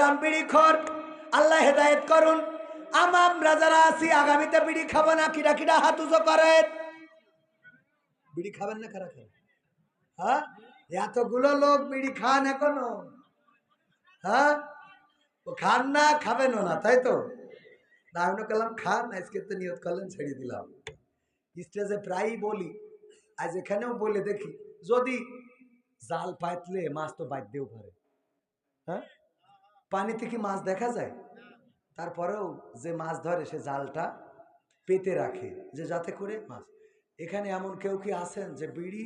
গ্রাম বিড়ি খর। আল্লাহ হেদায়েত করুন। আমরা যারা আছি আগামীতে বিড়ি খাব না কিরা কিরা হাত উজো করেন বিড়ি খাবেন না কারা খাবেন হ্যাঁ? এতগুলো লোক বিড়ি খান এখনও। হ্যাঁ? ও খান না, খাবেনও না, তাই তো? না করলাম খান, আজকে তো নিয়ত করলেন, ছেড়ে দিলাম। স্টেজে প্রায়ই বলি, আজ এখানেও বলে দেখি, যদি জাল পাতলে মাছ তো বাঁধতেও পারে। হ্যাঁ? পানিতে কি মাছ দেখা যায়? তারপরেও যে মাছ ধরে সে জালটা পেতে রাখে, যে যাতে করে মাছ। এখানে এমন কেউ কি আছেন যে বিড়ি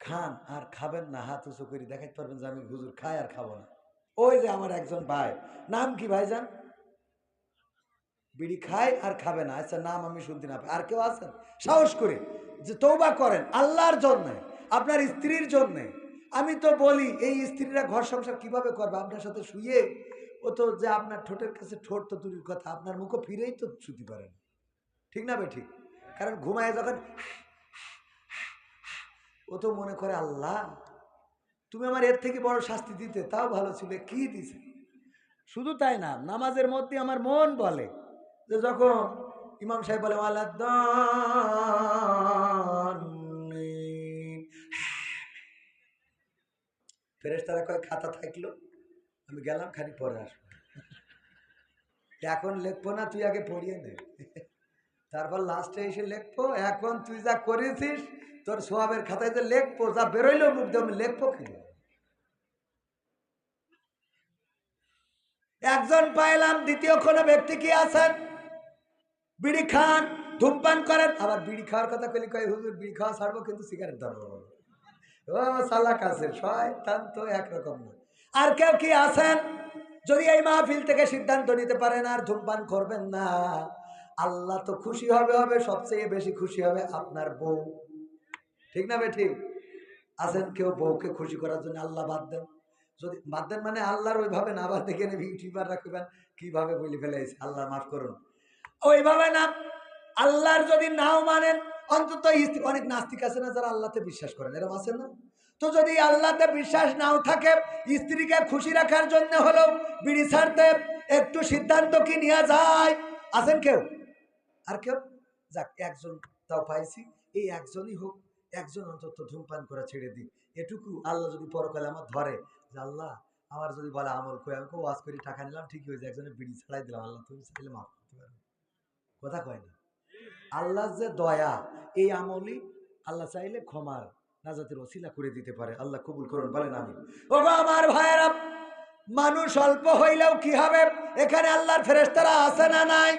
খান আর খাবেন না, হাত উঁচু করে দেখাতে পারবেন যে আমি হুজুর খাই আর খাব না। ওই যে আমার একজন ভাই। নাম কি ভাই যান বিড়ি খায় আর খাবে না। আচ্ছা নাম আমি শুনতে না আর কেউ আছেন? সাহস করে যে তৌবা করেন, আল্লাহর জন্যে, আপনার স্ত্রীর জন্যে। আমি তো বলি, এই স্ত্রীরা ঘর সংসার কীভাবে করবে? আপনার সাথে শুয়ে, ও তো যে আপনার ঠোঁটের কাছে ঠোঁট তো দূরের কথা, আপনার মুখও ফিরেই তো শুতে পারেন ঠিক না বে ঠিক? কারণ ঘুমায় যখন, ও তো মনে করে, আল্লাহ, তুমি আমার এর থেকে বড় শাস্তি দিতে, তাও ভালো ছিল, কি দিছে? শুধু তাই না, নামাজের মধ্যে আমার মন বলে যে যখন ইমাম সাহেব বলে ফেরেস কয় খাতা থাকল। আমি গেলাম, খালি পরে আসব। এখন লিখব না, তুই আগে পড়িয়ে নে। তারপর লাস্টে এসে লিখব, এখন তুই যা করেছিস, তোর সোয়াবের খাতায় যে লিখব, যা বেরোইলো মুখ দিয়ে, আমি লিখব কি একজন পাইলাম, দ্বিতীয় কোনো ব্যক্তি কি আছেন? বিড়ি খান, ধূমপান করেন। আবার বিড়ি খাওয়ার কথা কইলে কয় হুজুর, বিড়ি খাওয়া ছাড়বো, কিন্তু সিগারেট ধরবো। ও সালাক আছে শয়তান তো একরকম না। আর কেউ কি আছেন? যদি এই মাহফিল থেকে সিদ্ধান্ত নিতে পারেন, আর ধূমপান করবেন না। আল্লাহ তো খুশি হবে হবে, সবচেয়ে বেশি খুশি হবে আপনার বউ। ঠিক না বে ঠিক আছেন কেউ বউকে খুশি করার জন্য আল্লাহ বাদ দেন। যদি বাদ দেন মানে আল্লাহর ওইভাবে না বাদ দেখে নেবে ইউটিউবার রাখবেন, কীভাবে বলে ফেলেছে আল্লাহ মাফ করুন। ওইভাবে না, আল্লাহর যদি নাও মানেন, অন্তত অনেক নাস্তিক আছে না যারা আল্লাহতে বিশ্বাস করেন, এরকম আছেন না? তো যদি আল্লাহতে বিশ্বাস নাও থাকে, স্ত্রীকে খুশি রাখার জন্য হলো বিড়ি ছাড়তে, একটু সিদ্ধান্ত কি নেওয়া যায়? আছেন কেউ? আর কেউ? যাক, একজন তাও পাইছি। এই একজনই হোক, একজন অন্তত ধূমপান করা ছেড়ে দিই এটুকু আল্লাহ যদি পরকালে আমার ধরে, যে আল্লাহ, আমার যদি বলে আমল করে আমাকে ওয়াজ করে, টাকা নিলাম, ঠিকই হয়েছে, একজনের বিড়ি ছাড়াই দিলাম, আল্লাহ তুমি চাইলে মাফ করতে পারবে কথা কয় না। আল্লাহ যে দয়া, এই আমলই আল্লাহ চাইলে ক্ষমার নাজাতের ওসিলা করে দিতে পারে। আল্লাহ কবুল করুন, বলেন আমি ও আমার ভাইয়েরা, মানুষ অল্প হইলেও কি হবে? এখানে আল্লাহর ফেরেস্তারা আছে না নাই?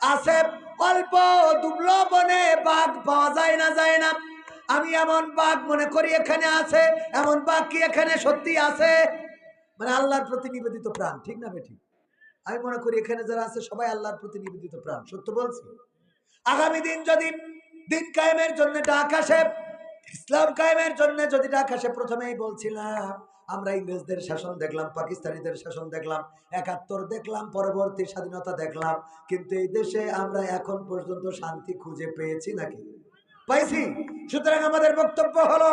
আছে, অল্প দুবলো বনে বাঘ পাওয়া যায় না যায় না। আমি এমন বাঘ মনে করি এখানে আছে, এমন বাঘ কি এখানে সত্যি আছে? মানে আল্লাহর প্রতি নিবেদিত প্রাণ, ঠিক না বেঠিক আমি মনে করি এখানে যারা আছে, সবাই আল্লাহর প্রতি নিবেদিত প্রাণ, সত্য বলছি। আগামী দিন যদি দিন কায়েমের জন্য ডাক আসে ইসলাম কায়েমের জন্য যদি আসে, প্রথমেই বলছিলাম, আমরা ইংরেজদের শাসন দেখলাম, পাকিস্তানিদের শাসন দেখলাম, একাত্তর দেখলাম, পরবর্তী স্বাধীনতা দেখলাম, কিন্তু এই দেশে আমরা এখন পর্যন্ত শান্তি খুঁজে পেয়েছি নাকি? পাইছি। সুতরাং আমাদের বক্তব্য হলো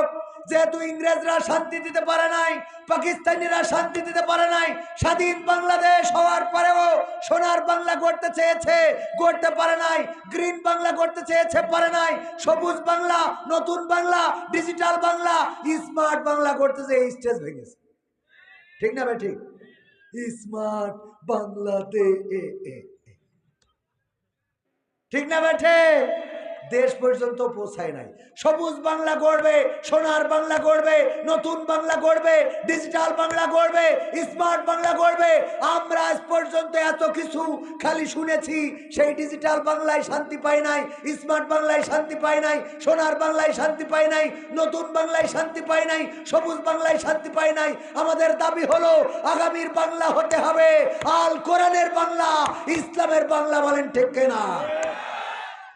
যেহেতু ইংরেজরা শান্তি দিতে পারে নাই, পাকিস্তানিরা শান্তি দিতে পারে নাই, স্বাধীন বাংলাদেশ হওয়ার পরেও সোনার বাংলা গড়তে চেয়েছে, গড়তে পারে নাই, গ্রিন বাংলা গড়তে চেয়েছে, পারে নাই, সবুজ বাংলা, নতুন বাংলা, ডিজিটাল বাংলা, স্মার্ট বাংলা গড়তে চেয়ে স্টেজ ভেঙেছে। ঠিক না ভাই, ঠিক? স্মার্ট বাংলাতে। ঠিক না বেঠে দেশ পর্যন্ত পৌঁছায় নাই। সবুজ বাংলা গড়বে, সোনার বাংলা গড়বে, নতুন বাংলা গড়বে, ডিজিটাল বাংলা গড়বে, স্মার্ট বাংলা গড়বে। আমরা আজ পর্যন্ত এত কিছু খালি শুনেছি, সেই ডিজিটাল বাংলায় শান্তি পাই নাই, স্মার্ট বাংলায় শান্তি পাই নাই, সোনার বাংলায় শান্তি পাই নাই, নতুন বাংলায় শান্তি পাই নাই, সবুজ বাংলায় শান্তি পাই নাই। আমাদের দাবি হলো, আগামীর বাংলা হতে হবে। আল কোরআনের বাংলা, ইসলামের বাংলা বলেন ঠিক না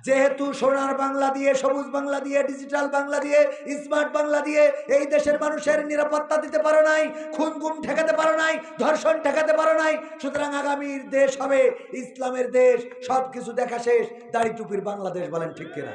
যেহেতু সোনার বাংলা দিয়ে, সবুজ বাংলা দিয়ে, ডিজিটাল বাংলা দিয়ে, স্মার্ট বাংলা দিয়ে এই দেশের মানুষের নিরাপত্তা দিতে পারো নাই খুন গুম ঠেকাতে পারো নাই, ধর্ষণ ঠেকাতে পারো নাই, সুতরাং আগামীর দেশ হবে ইসলামের দেশ সব কিছু দেখা শেষ, দাড়ি টুপির বাংলাদেশ বলেন ঠিক কিনা?